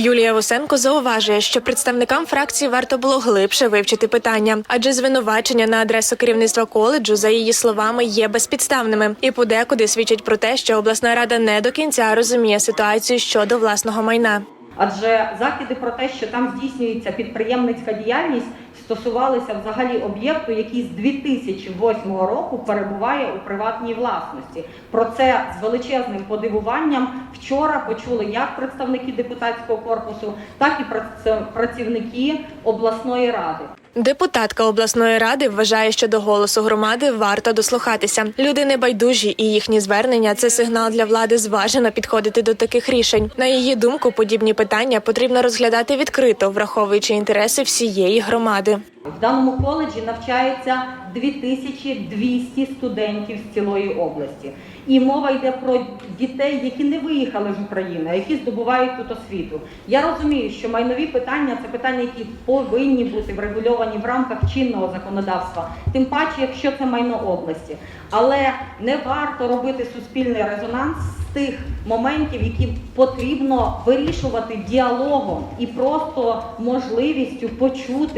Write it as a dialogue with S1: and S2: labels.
S1: Юлія Вусенко зауважує, що представникам фракції варто було глибше вивчити питання, адже звинувачення на адресу керівництва коледжу, за її словами, є безпідставними і подекуди свідчать про те, що обласна рада не до кінця розуміє ситуацію щодо власного майна.
S2: Адже закиди про те, що там здійснюється підприємницька діяльність, стосувалися взагалі об'єкту, який з 2008 року перебуває у приватній власності. Про це з величезним подивуванням вчора почули як представники депутатського корпусу, так і прац- працівники обласної ради.
S1: Депутатка обласної ради вважає, що до голосу громади варто дослухатися. Люди небайдужі і їхні звернення це сигнал для влади зважено підходити до таких рішень. На її думку, подібні питання потрібно розглядати відкрито, враховуючи інтереси всієї громади.
S2: В даному коледжі навчається 2200 студентів з цілої області. І мова йде про дітей, які не виїхали з України, а які здобувають тут освіту. Я розумію, що майнові питання це питання, які повинні бути врегульовані в рамках чинного законодавства, тим паче, якщо це майно області. Але не варто робити суспільний резонанс з тих моментів, які потрібно вирішувати діалогом і просто можливістю почути